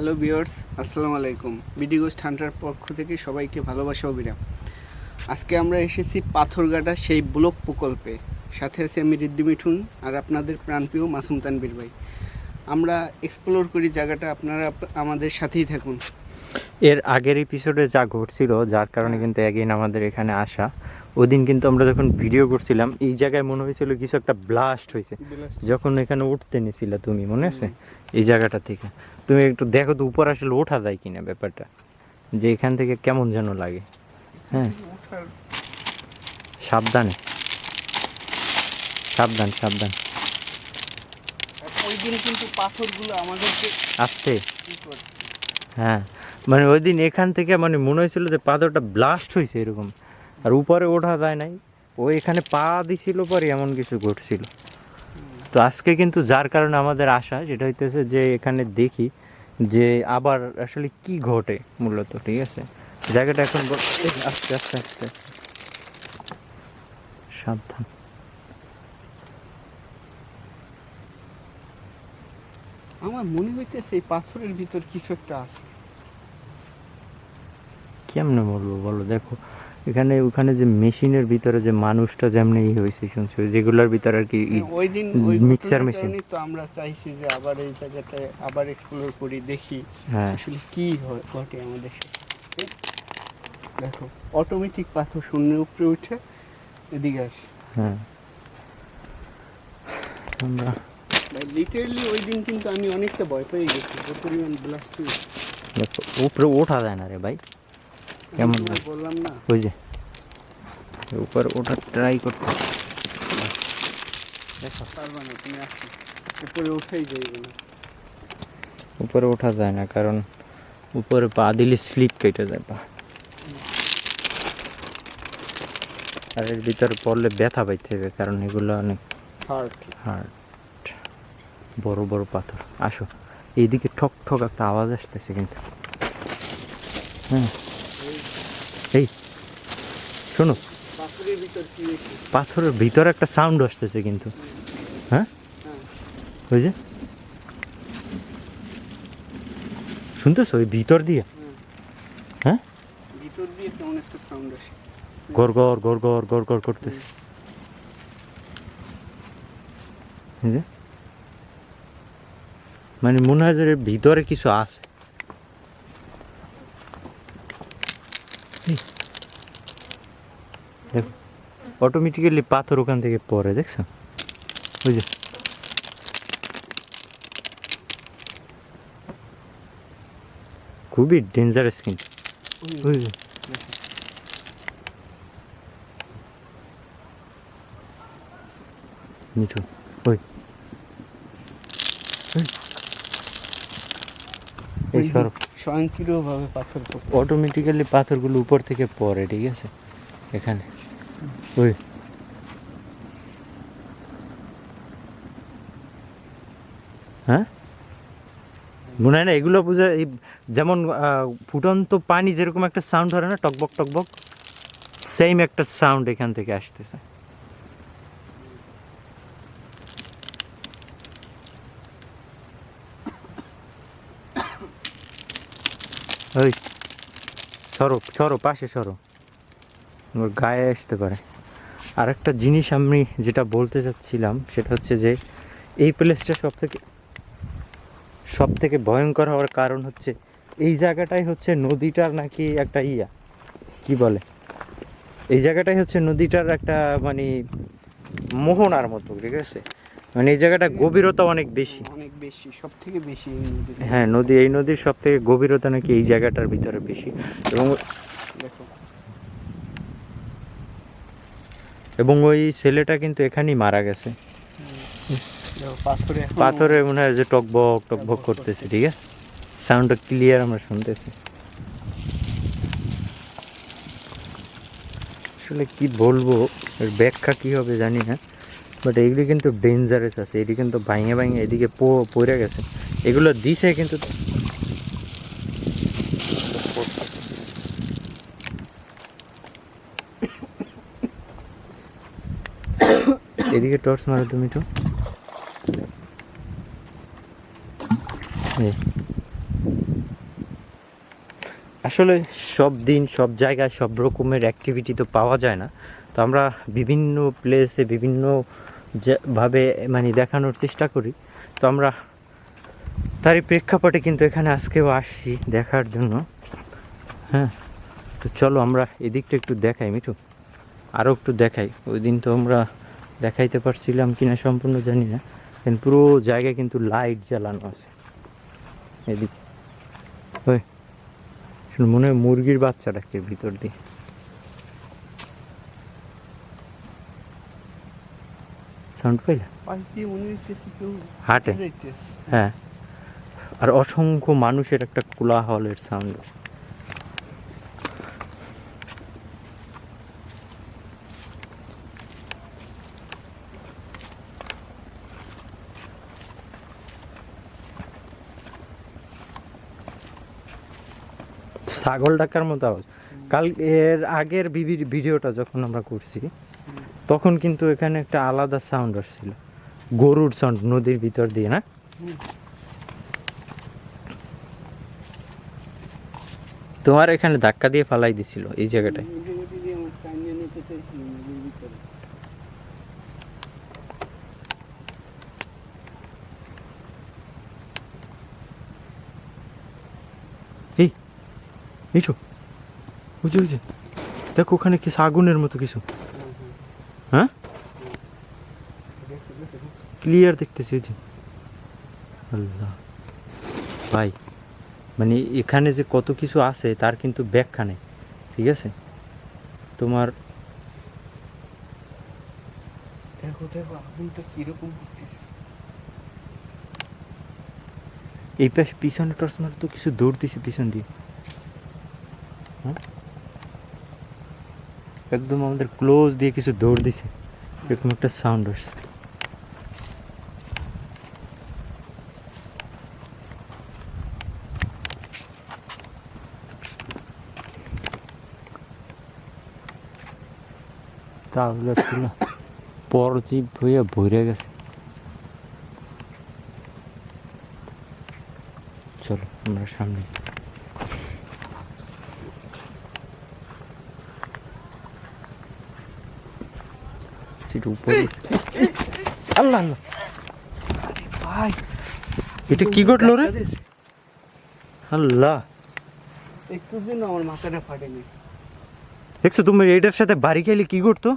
Hello বিয়ার্স আসসালামু আলাইকুম। BD ghost Hunter পক্ষ থেকে সবাইকে ভালোবাসা অবিরাম আজকে আমরা এসেছি পাথরঘাটা সেই ব্লক প্রকল্পে। সাথে আছে আমি রিদ্দি মিঠুন আর আপনাদের প্রাণপ্রিয় মাসুম তানবির ভাই। আমরা এক্সপ্লোর করি জায়গাটা আপনারা আমাদের সাথেই থাকুন। এর আগের এপিসোডে যা ঘটছিল যার কারণে কিন্তু একদিন আমাদের এখানে আসা। ওই দিন কিন্তু আমরা যখন ভিডিও করছিলাম এই জায়গায় মনে হয়েছিল কিছু একটা ব্লাস্ট হয়েছে। যখন এখানে উঠতে নিয়েছিলে তুমি মনে আছে? এই জায়গাটা থেকে। তুমি একটু দেখো তো উপর আসলে ওঠা যায় কিনা ব্যাপারটা। যে এখান থেকে কেমন যেন লাগে। হ্যাঁ? সাবধানে। সাবধান সাবধান। ওই দিন কিন্তু পাথরগুলো আমাদেরকে আসতে হ্যাঁ। মানে ওই দিন এখান থেকে মানে মনে হয়েছিল যে পাথরটা ব্লাস্ট হয়েছে এরকম। আর উপরে ওঠা যায় নাই। ও এখানে পা দিছিল পরে এমন কিছু ঘটছিল। তো আজকে কিন্তু যার কারণে আমাদের আশা সেটা হইতেছে যে এখানে দেখি যে আবার আসলে কি ঘটে মূলত ঠিক আছে? জায়গাটা এখন আস্তে আস্তে আস্তে আস্তে। সাবধান। আমার মনে হইতেছে এই পাথরের ভিতর কিছু একটা আছে। কেমনে বলব বলো দেখো। এখানে ওখানে যে মেশিনের ভিতরে যে মানুষটা যেমনি ই হয়েছে শুনছো যেগুলোর ভিতরে আর কি ই- ওই দিন মিক্সার মেশিন তো আমরা চাইছি যে আবার এই জায়গাটায় আবার এক্সপ্লোর করি দেখি হ্যাঁ। আসলে কি হয় ঘটে আমাদের দেখো অটোমেটিক পাথর শূন্যের উপরে উঠে এদিকে আসে। হ্যাঁ। আমরা লিটারলি ওই দিন কিন্তু আমি অনেকটা ভয় পেয়ে গেছি যে পরিমাণ ব্লাস্ট দেখো উপরে ওঠা যায় না রে ভাই। কেমন বললাম না। ওই যে। উপরে ওঠা ট্রাই করতে দেখো পারবা না তুমি আসো। উপরে উঠেই যাইবে না। উপরে ওঠা যায় না কারণ উপরে পা দিলে স্লিপ কেটে যায় পা। আর এর ভিতরে পড়লে ব্যথা পাইতে হবে কারণ এগুলো অনেক হার্ট হার্ড বড় বড় পাথর। আসো এইদিকে ঠক ঠক একটা আওয়াজ আসতেছে কিন্তু। হ্যাঁ। এই, শোনো। পাথরের ভিতর একটা সাউন্ড আসতেছে কিন্তু। হ্যাঁ? ওই যে। শুনতেছো? ওই ভিতর দিয়ে? হ্যাঁ? ভিতর দিয়ে একটা সাউন্ড আসে গড় গড় গড় গড় করতেছে। মানে মনে হয় ভিতরে কিছু আছে এই, দেখো অটোমেটিক্যালি পাথর ওখান থেকে পড়ে দেখছ? ওই যে। খুবই ডেঞ্জারাস কিন্তু। ওই যে। ওই। এই। সরব স্বয়ংক্রিয়ভাবে পাথর অটোমেটিক্যালি পাথরগুলো উপর থেকে পড়ে ঠিক আছে? এখানে। ওই হ্যাঁ? মনে হয় না, এগুলো বোঝা যেমন ফুটন্ত পানি যেরকম একটা সাউন্ড ধরে না, টকবক টকবক সেম একটা সাউন্ড এখান থেকে আসতেছে। ওই, সরো সরো, পাশে সরো। গায়ে আসতে পারে। আরেকটা জিনিস আমি যেটা বলতে চাচ্ছিলাম সেটা হচ্ছে যে এই প্লেসটা সব থেকে সব থেকে ভয়ঙ্কর হওয়ার কারণ হচ্ছে এই জায়গাটাই হচ্ছে নদীটার নাকি একটা ইয়া কি বলে? এই জায়গাটাই হচ্ছে নদীটার একটা মানে মোহনার মতো ঠিক আছে? মানে এই জায়গাটা গভীরতা অনেক বেশি। অনেক বেশি সব থেকে বেশি হ্যাঁ নদী এই নদীর সব থেকে গভীরতা নাকি এই জায়গাটার ভিতরে বেশি। এবং দেখো এবং ওই ছেলেটা কিন্তু এখানেই মারা গেছে। পাথরে মনে হয় যে টকবক টকবক করতেছে ঠিক আছে? সাউন্ডটা ক্লিয়ার আমরা শুনতেছি। আসলে কি বলব এর ব্যাখ্যা কি হবে জানি না বাট এগুলি কিন্তু ডেঞ্জারাস আছে এটি কিন্তু ভাঙে ভাঙে এদিকে পড়ে গেছে। এগুলো দিছে কিন্তু এদিকে টর্চ মারো তুমি তো আসলে সব দিন, সব জায়গায়, সব রকমের অ্যাক্টিভিটি তো পাওয়া যায় না। তো আমরা বিভিন্ন প্লেসে বিভিন্ন ভাবে মানে দেখানোর চেষ্টা করি। তো আমরা তারই প্রেক্ষাপটে কিন্তু এখানে আজকেও আসছি দেখার জন্য। হ্যাঁ তো চলো আমরা এদিকটা একটু দেখাই মিঠু। আরও একটু দেখাই। ওই দিন তো আমরা দেখাইতে পারছিলাম কিনা সম্পূর্ণ জানি না কিন্তু পুরো জায়গায় কিন্তু লাইট জ্বালানো আছে। এদিক। ওই মনে হয় মুরগির বাচ্চা ডাকে ভিতর দিয়ে? সাউন্ড পাইলা? হাটে। হ্যাঁ। আর অসংখ্য মানুষের একটা কোলাহলের সাউন্ড ছাগল ডাকার মতো আওয়াজ। কাল এর আগের ভিডিওটা যখন আমরা করছি, তখন কিন্তু এখানে একটা আলাদা সাউন্ড আসছিল। গরুর সাউন্ড নদীর ভিতর দিয়ে, না? তোমার এখানে ধাক্কা দিয়ে ফালাই দিছিল এই জায়গাটায় ওই জায়গাটা দিয়ে আমার টাইনে নিতে চাইছিলাম নদীর ভিতরে এই নিচো বুঝে বুঝে? দেখো ওখানে কি আগুনের মতো কিছু। হ্যাঁ। ক্লিয়ার দেখতেছি ওই যে। আল্লাহ। ভাই মানে এখানে যে কত কিছু আছে তার কিন্তু ব্যাখ্যা নেই। ঠিক আছে? তোমার দেখো দেখো আগুনটা কীরকম করতেছে। এই পাশে পিছনে টর্চ মার তো কিছু দৌড় দিছে পিছন দিয়ে? একদম আমাদের ক্লোজ দিয়ে কিছু দৌড় দিছে। এরকম একটা সাউন্ড আসছে। তাহলে পরজীব হইয়া ভরে গেছে। চলো, আমরা সামনে উপরে আল্লাহ আল্লাহ। ভাই এটা কি ঘটলো রে? আল্লাহ। একটুর জন্য আমার মাথাটা ফাটেনি। দেখছ তুমি এটার সাথে বাড়ি কি করতো?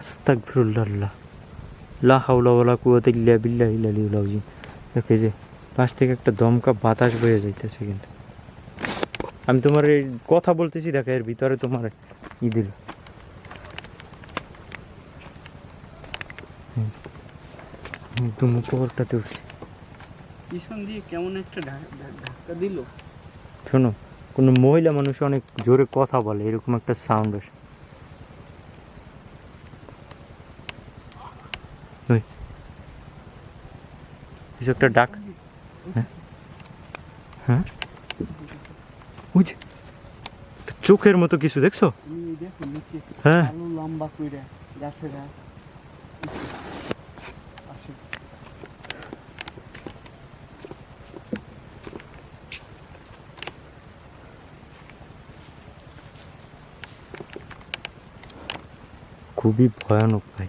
আস্তাগফিরুল্লাহ। লা হাওলা ওয়ালা কুওয়াতা ইল্লা বিল্লাহিল আলিয়্যিল আযীম। দেখো যে পাশ থেকে একটা দমকা বাতাস বয়ে যাইতেছে কিন্তু। আমি তোমার এই কথা বলতেছি দেখো এর ভিতরে তোমার ই দিল। একদম উপরটাতে উঠছে। পিছন দিয়ে কেমন একটা ঢা- ঢা- ধাক্কা দিল। শোনো কোনো মহিলা মানুষ অনেক জোরে কথা বলে এরকম একটা সাউন্ড আসে। কিছু একটা ডাক। হ্যাঁ। হ্যাঁ? চোখের মতো কিছু দেখছ? হ্যাঁ। লম্বা কইরা গাছেরা আসে খুবই ভয়ানক ভাই।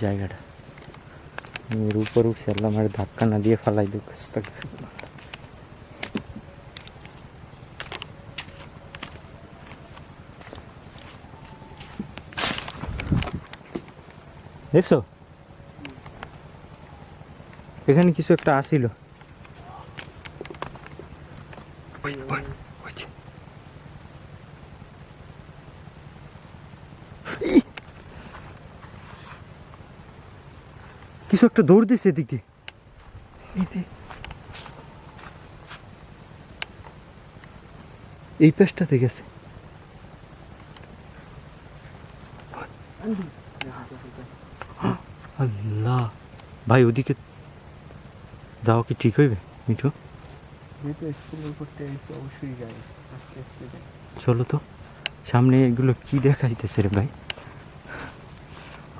জায়গাটা। এর উপর উঠছে আল্লাহ আমার ধাক্কা না দিয়ে ফালাই দুঃখ দেখছ? এখানে কিছু একটা আসিল ওই, ওই, ওই যে। কিছু একটা দৌড় দিছে এদিকে। এই পেশটাতে গেছে। দেখো, দেখো, দেখো। আল্লাহ। ভাই ওদিকে যাওয়া কি ঠিক হইবে মিঠু? চলো তো সামনে এগুলো কি দেখাইতেছে রে ভাই?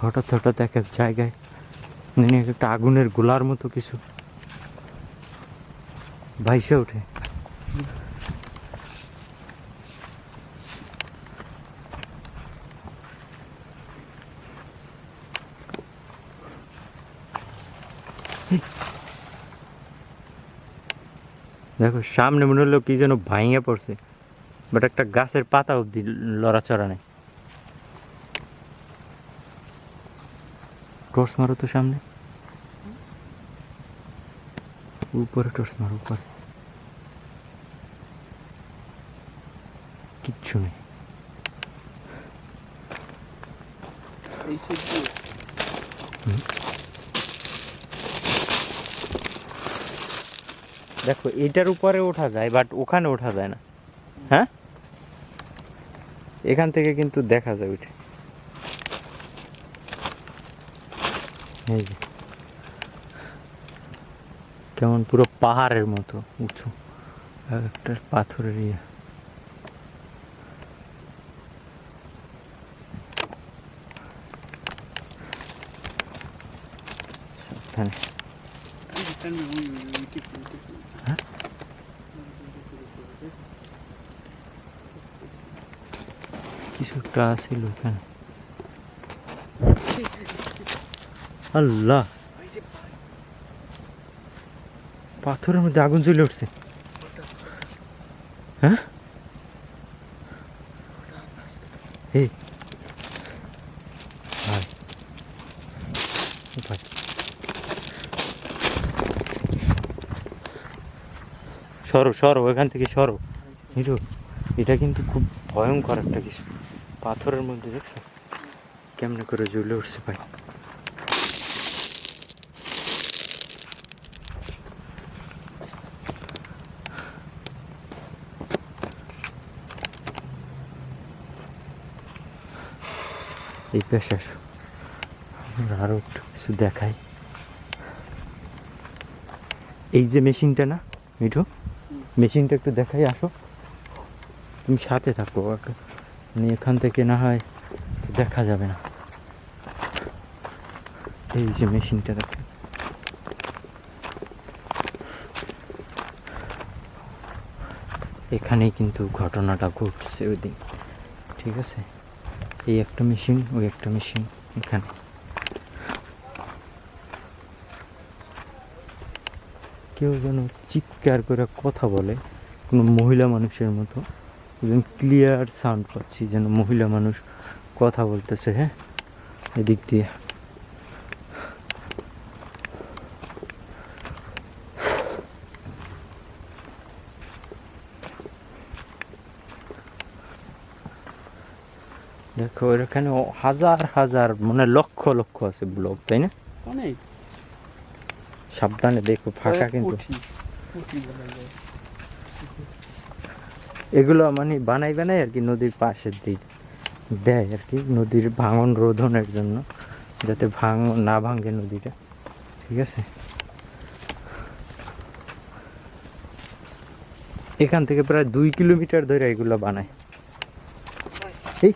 হঠাৎ হঠাৎ এক এক জায়গায় একটা আগুনের গোলার মতো কিছু। ভাইসে ওঠে। দেখো, সামনে মনে হলো কি যেন ভাঙে পড়ছে বাট একটা গাছের পাতা অব্দি লড়াচড়া নেই। টর্চ মারো তো সামনে। উপরে টর্চ মারো উপরে। কিচ্ছু নেই। দেখো এটার উপরে ওঠা যায় বাট ওখানে ওঠা যায় না। হ্যাঁ? এখান থেকে কিন্তু দেখা যায় উঠে এই যে কেমন পুরো পাহাড়ের মতো উঁচু আর একটা পাথরের ইয়ে সাবধানে এটা না, ওই- ওই- ওইটি খুলতে খুলতে। হ্যাঁ? কিছু একটা আছিল ওখানে আল্লাহ পাথরের মধ্যে আগুন জ্বলে উঠছে। হ্যাঁ? এই। ভাই সরো সরো, এখান থেকে সরো। হিরো এটা কিন্তু খুব ভয়ঙ্কর একটা কিছু। পাথরের মধ্যে দেখছ? কেমনে করে জ্বলে উঠছে ভাই? এই পেশা আরও একটু কিছু দেখাই। এই যে মেশিনটা না, মিঠু? মেশিনটা একটু দেখাই, আসো। তুমি সাথে থাকো এখান থেকে না হয় দেখা যাবে না। এই যে মেশিনটা দেখো। এখানেই কিন্তু ঘটনাটা ঘটছে ওই দিন ঠিক আছে? এই একটা মেশিন ওই একটা মেশিন এখানে। কেউ যেন চিৎকার করে কথা বলে, কোনো মহিলা মানুষের মতো। একদম ক্লিয়ার সাউন্ড পাচ্ছি যেন মহিলা মানুষ কথা বলতেছে হ্যাঁ? এদিক দিয়ে। দেখো এখানে হাজার হাজার মানে লক্ষ লক্ষ আছে ব্লক তাই না? অনেক। সাবধানে দেখো ফাঁকা কিন্তু। এগুলো মানে বানাই বানাই আর কি নদীর পাশের দিক দেয় আর কি নদীর ভাঙন রোধনের জন্য যাতে ভাঙ না ভাঙে নদীটা ঠিক আছে? এখান থেকে প্রায় দুই কিলোমিটার ধরে এগুলো বানায় এই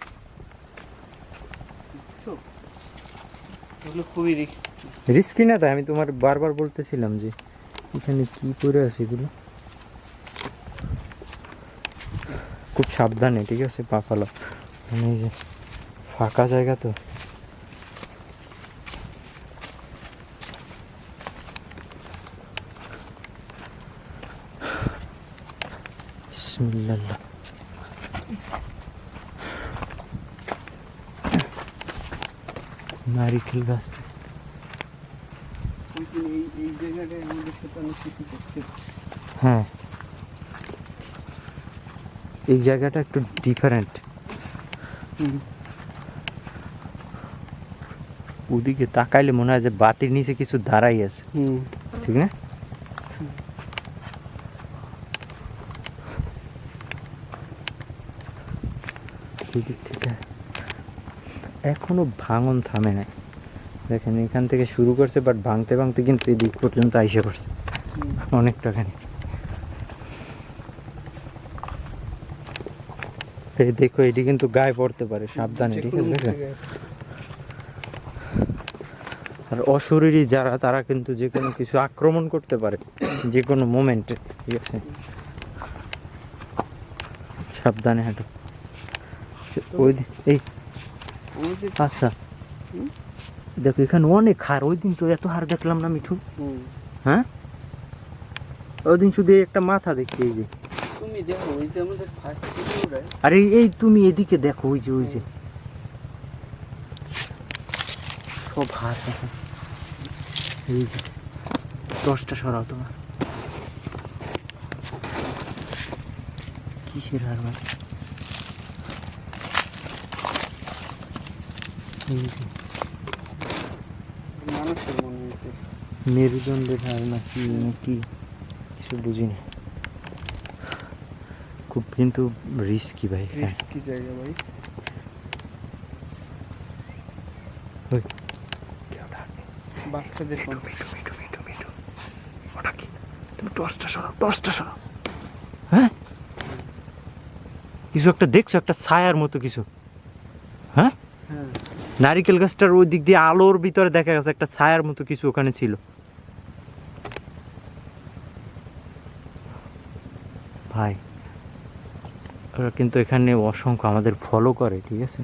তো, খুবই রিস্ক না তাই আমি তোমার বারবার বলতেছিলাম যে এখানে কি করে আছে এগুলো। খুব সাবধানে ঠিক আছে পা ফালো মানে যে ফাঁকা জায়গা তো। কিছু করছে। হ্যাঁ। এই জায়গাটা একটু ডিফারেন্ট ওদিকে তাকাইলে মনে হয় যে বাতির নিচে কিছু দাঁড়াই আছে। ঠিক না? এদিক থেকে এখনও ভাঙন থামে নাই। দেখেন এখান থেকে শুরু করছে বাট ভাঙতে ভাঙতে কিন্তু এদিক পর্যন্ত আইসে পড়ছে। হুম। অনেকটাখানি এই দেখো এটি কিন্তু গায়ে পড়তে পারে সাবধানে ঠিক আছে আর অশরীরী যারা তারা কিন্তু যে কোনো কিছু আক্রমণ করতে পারে যে কোনো মোমেন্টে ঠিক আছে? সাবধানে হাঁটো। ওই এই আচ্ছা? দেখো এখানে অনেক হার ওই দিন তো এত হার দেখলাম না মিঠু। হ্যাঁ? ওই দিন শুধু একটা মাথা দেখছি এই যে। তুমি দেখো ওই যে আমাদের ফার্স্ট ভিডিওটায় এই তুমি এদিকে দেখো ওই যে ওই যে। সব হার দেখো। এই যে দশটা সরাও তোমার। কিসের হার ভাই? এই যে। মানুষের মনে হইতেছে। মেরুদণ্ডের হার কি কিছু বুঝি না খুব কিন্তু রিস্কি ভাই হ্যাঁ। রিস্কি জায়গা ভাই। বাচ্চাদের ওটা কি? তুমি টর্চটা টর্চটা হ্যাঁ? কিছু একটা দেখছ একটা ছায়ার মতো কিছু। হ্যাঁ হ্যাঁ নারিকেল গাছটার ওই দিক দিয়ে আলোর ভিতরে দেখা গেছে, একটা ছায়ার মতো কিছু ওখানে ছিল। ভাই, ওরা কিন্তু এখানে অসংখ্য আমাদের ফলো করে, ঠিক আছে?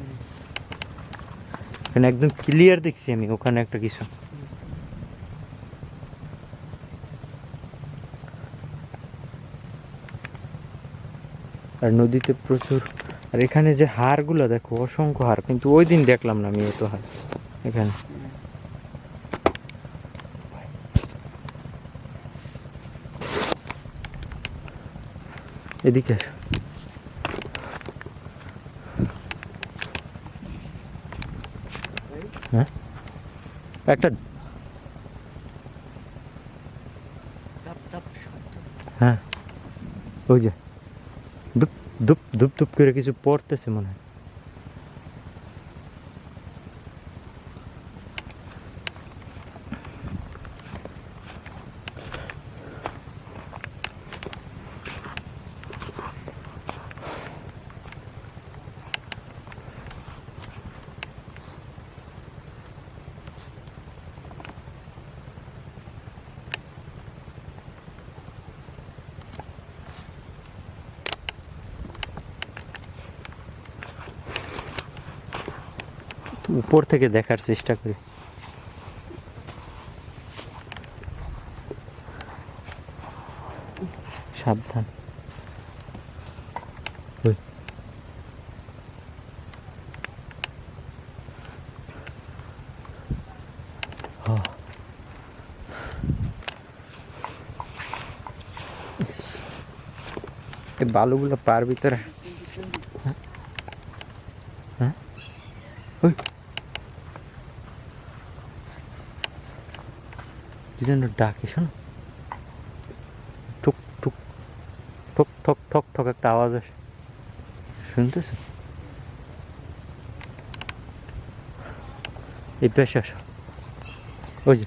এখানে একদম ক্লিয়ার দেখছি আমি, ওখানে একটা কিছু। আর নদীতে প্রচুর আর এখানে যে হাড়গুলো দেখো অসংখ্য হাড়। কিন্তু ওই দিন দেখলাম না আমি এত হাড় এখানে। এদিকে হ্যাঁ? একটা। হ্যাঁ ওই যে। দুপ দুপ দুপ দুপ করে কিছু পড়তেছে মনে হয় উপর থেকে দেখার চেষ্টা করি। সাবধান। এই বালুগুলো পার ভিতরে হ্যাঁ? হ্যাঁ ওই কি যেন ডাকে শোনো? টুক টুক ঠক ঠক ঠক ঠক একটা আওয়াজ আসে। শুনতেছো? এই পেশে আসো। ওই যে।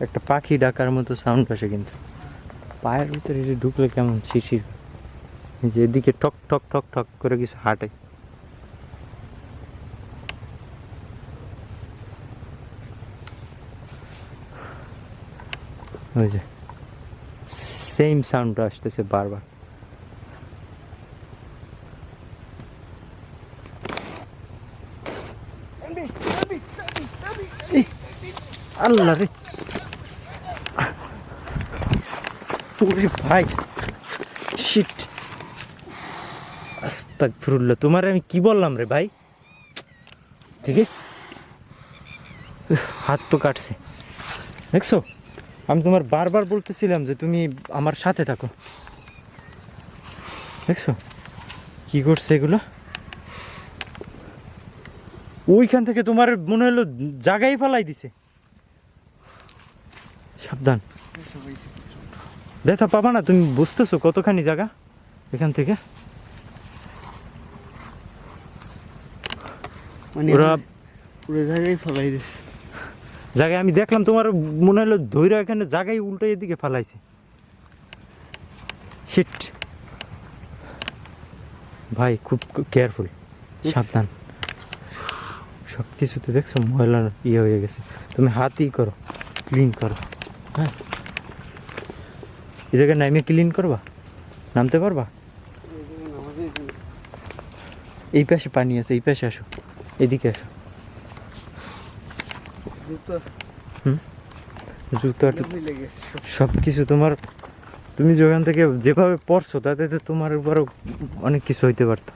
একটা পাখি ডাকার মতো সাউন্ড আসে কিন্তু। পায়ের ভিতরে ঢুকলে কেমন শিশির যে এদিকে ঠক ঠক ঠক ঠক করে কিছু হাঁটে। ওই যে সেম সাউন্ডটা আসতেছে বারবার। এই, আল্লাহ রে। ওরে ভাই শিট আস্তাগফিরুল্লাহ তোমার আমি কি বললাম রে ভাই? ঠিক আছে হাত তো কাটছে। দেখছ? আমি তোমার বারবার বলতেছিলাম যে তুমি আমার সাথে থাকো। দেখছ? কি করছে এগুলো? ওইখান থেকে তোমার মনে হলো জাগাই ফেলাই দিছে। সাবধান। দেখা পাবা না তুমি বুঝতেছো কতখানি জায়গা এখান থেকে? মানে ওরা পুরো জায়গায় ফেলাই দিচ্ছে জায়গায় আমি দেখলাম তোমার মনে হলো ধৈর্য এখানে জায়গায় উল্টো এদিকে ফালাইছে। শিট ভাই খুব কেয়ারফুল সাবধান। সব কিছুতে দেখছ ময়লা ইয়ে হয়ে গেছে। তুমি হাতই করো ক্লিন করো। হ্যাঁ। এই জায়গায় নাইমে ক্লিন করবা? নামতে পারবা? এই পাশে পানি আছে এই পাশে আসো। এদিকে আসো। জুতো। সব। কিছু তোমার তুমি যেখান থেকে যেভাবে পড়ছো তাতে তো তোমার উপরও অনেক কিছু হইতে পারত।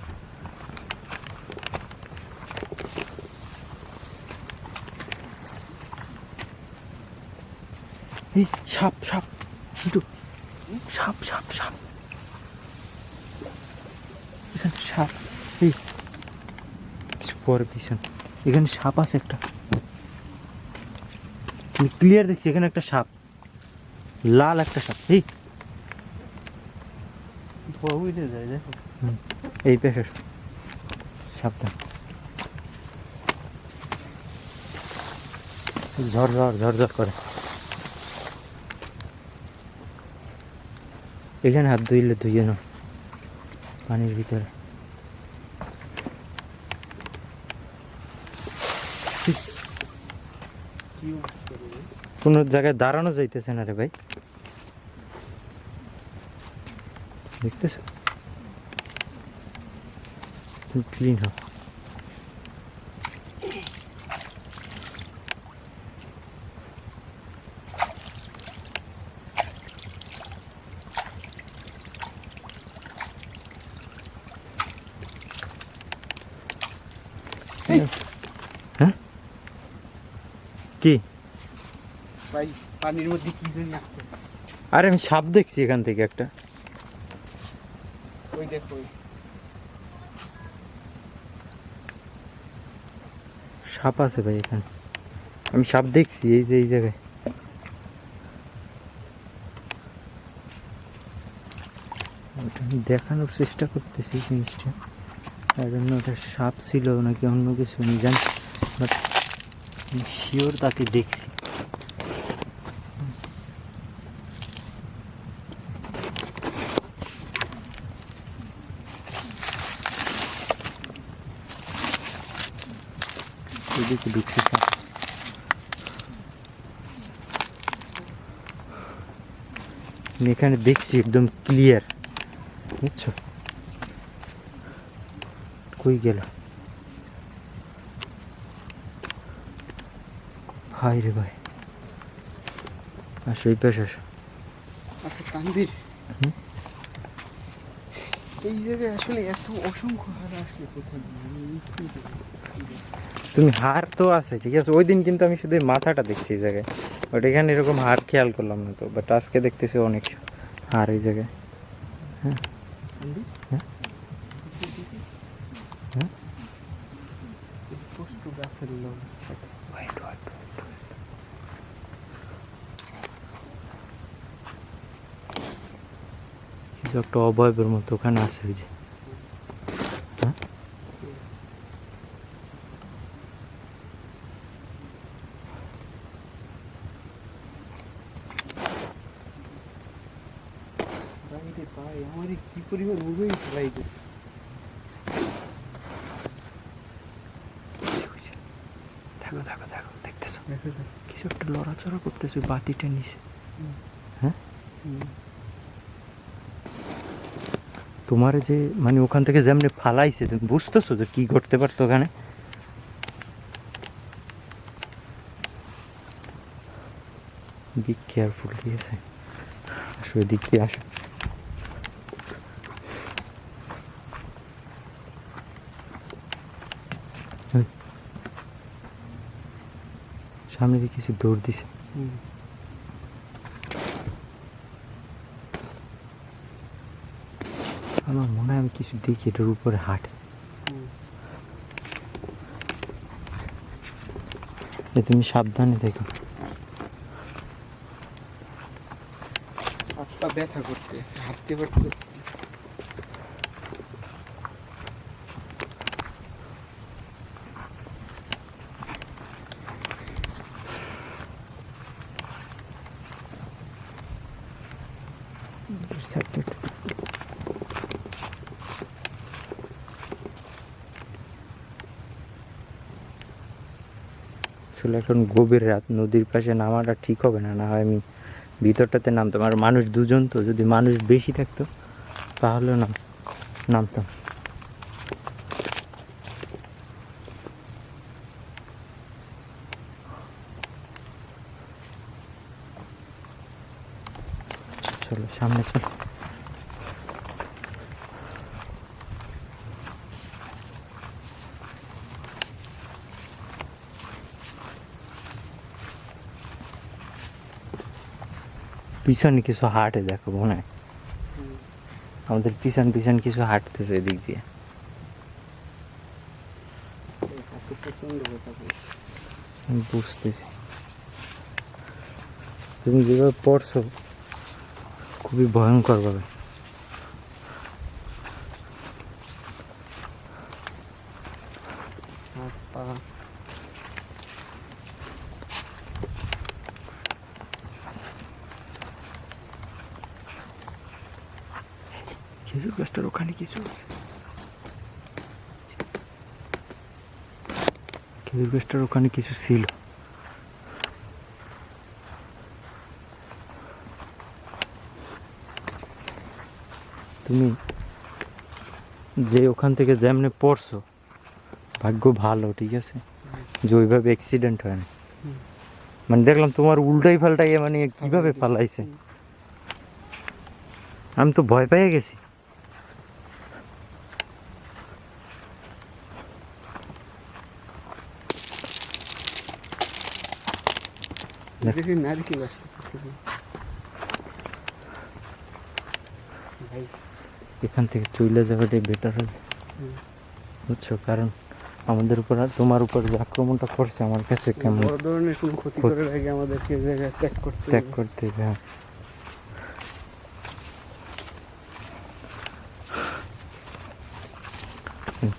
এই সাপ সাপ কিন্তু সাপ সাপ সাপ। সাপ এই। কিছু পরে পিছন। এখানে সাপ আছে একটা। আমি ক্লিয়ার দেখছি এখানে একটা সাপ। লাল একটা সাপ এই। এই পেশে সাবধান। ঝড় ঝড় ঝড় ঝড় করে। এখানে হাত ধুইলে ধুইয়ে নাও পানির ভিতরে কি উঠছে রে? কোনো জায়গায় দাঁড়ানো যাইতেছে না রে ভাই। দেখতেছ ক্লিন হও এই। হ্যাঁ কি ভাই পানির মধ্যে কি জানি আছে আরে আমি সাপ দেখছি এখান থেকে একটা। ওই দেখো ওই। সাপ আছে ভাই এখানে। আমি সাপ দেখছি এই যে এই জায়গায়। ওটা আমি দেখানোর চেষ্টা করতেছি জিনিসটা। আর জন্য ওটা সাপ ছিল নাকি অন্য কিছু আমি জানি বাট আমি শিওর তাকে দেখছি। এদিকে ঢুকছে। সাপ এখানে দেখছি একদম ক্লিয়ার বুঝছ? কই গেল? হাই রে ভাই। আসো এই পাশে আসো। আচ্ছা তানভীর হুম? এই জায়গায় আসলে এত অসংখ্য হার আসলে কোথায়? তুমি হার তো আছে ঠিক আছে ওই দিন কিন্তু আমি শুধু মাথাটা দেখছি এই জায়গায় বাট এখানে এরকম হার খেয়াল করলাম না তো বাট আজকে দেখতেছি অনেক হার এই জায়গায় হ্যাঁ? হ্যাঁ? একটা অবয়বের মতো ওখানে আছে ওই যে। হ্যাঁ আমার কি পরিমাণ উড়েই ফেলাই গেছে দেখো দেখো। দেখো দেখতেছো কিছু একটা লড়াচড়া করতেছে বাতিটা নিচে। হুম। তোমার যে মানে ওখান থেকে যেমনি ফালাইছে বুঝতেছো যে কি করতে পারতো ওখানে? বি কেয়ারফুল ঠিক আছে? আসো এদিক দিয়ে আসো সামনে কিছু দৌড় দিছে। আমার মনে হয় আমি কিছু দেখি, এটার উপরে হাঁটে। যে তুমি সাবধানে দেখো। হাত পা ব্যথা হাঁটতে পারতেছে না। আসলে এখন গভীর রাত, নদীর পাশে নামাটা ঠিক হবে না না হয় আমি ভিতরটাতে নামতাম। আর মানুষ দুজন তো, যদি মানুষ বেশি থাকতো তাহলেও নাম, নামতাম চলো সামনে চলো পিছনে কিছু হাটে দেখো মনে আমাদের পিছন পিছন কিছু হাঁটতেছে এদিক দিয়ে। বুঝতেছি। তুমি যেভাবে পড়ছো, খুবই ভয়ঙ্কর ভাবে খেজুর গাছটার ওখানে কিছু আছে খেজুর গাছটার ওখানে কিছু ছিল। তুমি যে ওখান থেকে যেমনে পড়ছো ভাগ্য ভালো ঠিক আছে? যে ওইভাবে অ্যাক্সিডেন্ট হয় না। মানে দেখলাম তোমার উল্টাই পাল্টাই মানে কীভাবে পালাইছে? আমি তো ভয় পেয়ে গেছি। দেখি নারকেল এখান থেকে চলে যাওয়াটাই বেটার হবে। বুঝছ? কারণ আমাদের উপর আর তোমার উপর যে আক্রমণটা করছে আমার কাছে কেমন বড় ধরনের কোনো ক্ষতি আমাদেরকে এই জায়গায় ত্যাগ করতে ত্যাগ করতে হ্যাঁ।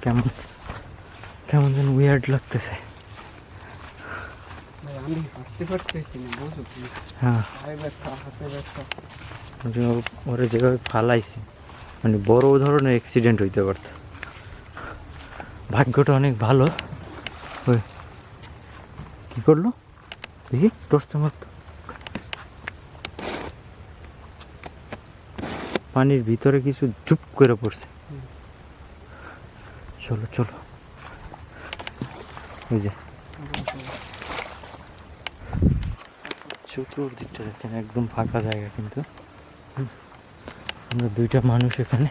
কেমন কেমন যেন উইয়ার্ড লাগতেছে। আমি হাঁটতে পারতেছি না বুঝো হ্যাঁ। পায়ে ব্যথা হাতে ব্যথা। ওরা যেভাবে ফালাইছে মানে বড় ধরনের অ্যাক্সিডেন্ট হইতে পারত। ভাগ্যটা অনেক ভালো। ওই কি করল? দেখি টর্চটা মারতো। পানির ভিতরে কিছু চুপ করে পড়ছে। চলো চলো। ওই যে। চতুর্দিকটা দেখেন একদম ফাঁকা জায়গা কিন্তু। আমরা দুইটা মানুষ এখানে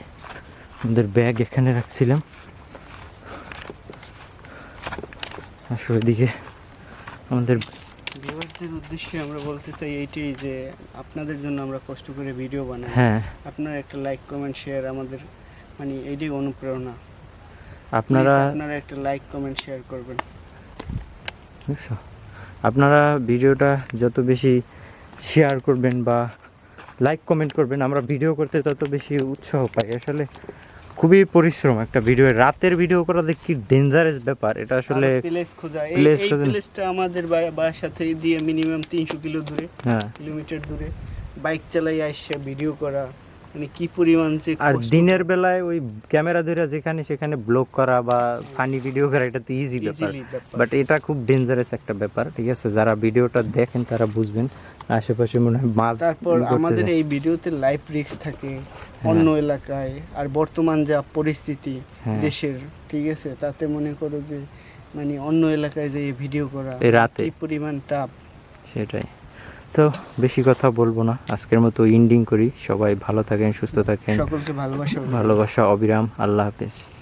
আমাদের ব্যাগ এখানে রাখছিলাম। আসো এদিকে আমাদের ভিউয়ারদের উদ্দেশ্যে আমরা বলতে চাই এইটাই যে আপনাদের জন্য আমরা কষ্ট করে ভিডিও বানাই। হ্যাঁ। আপনারা একটা লাইক কমেন্ট শেয়ার আমাদের মানে এইটাই অনুপ্রেরণা। আপনারা আপনারা একটা লাইক কমেন্ট শেয়ার করবেন। বুঝছ? আপনারা ভিডিওটা যত বেশি শেয়ার করবেন বা লাইক কমেন্ট করবেন আমরা ভিডিও করতে তত বেশি উৎসাহ পাই। আসলে খুবই পরিশ্রম একটা ভিডিও রাতের ভিডিও করা দেখি ডেঞ্জারাস ব্যাপার? এটা আসলে প্লেস খোঁজা। এই প্লেসটা আমাদের বাসা থেকে দিয়ে মিনিমাম তিনশো কিলো দূরে হ্যাঁ। কিলোমিটার দূরে বাইক চালাই আসছে ভিডিও করা। মানে কি পরিমাণ যে আর দিনের বেলায় ওই ক্যামেরা ধরে যেখানে সেখানে ব্লগ করা বা ফানি ভিডিও করা এটা তো ইজি ব্যাপার। বাট এটা খুব ডেঞ্জারাস একটা ব্যাপার ঠিক আছে? যারা ভিডিওটা দেখেন তারা বুঝবেন আশেপাশে মনে হয় মাছ তারপর আমাদের এই ভিডিওতে লাইভ রিস্ক থাকে অন্য এলাকায় আর বর্তমান যা পরিস্থিতি হ্যাঁ। দেশের ঠিক আছে? তাতে মনে করো যে মানে অন্য এলাকায় যে ভিডিও করা রাতে। পরিমাণ টাপ সেটাই। তো বেশি কথা বলব না। আজকের মতো ইন্ডিং করি। সবাই ভালো থাকেন সুস্থ থাকেন। সকলকে ভালোবাসা। ভালোবাসা অবিরাম। আল্লাহ হাফেজ।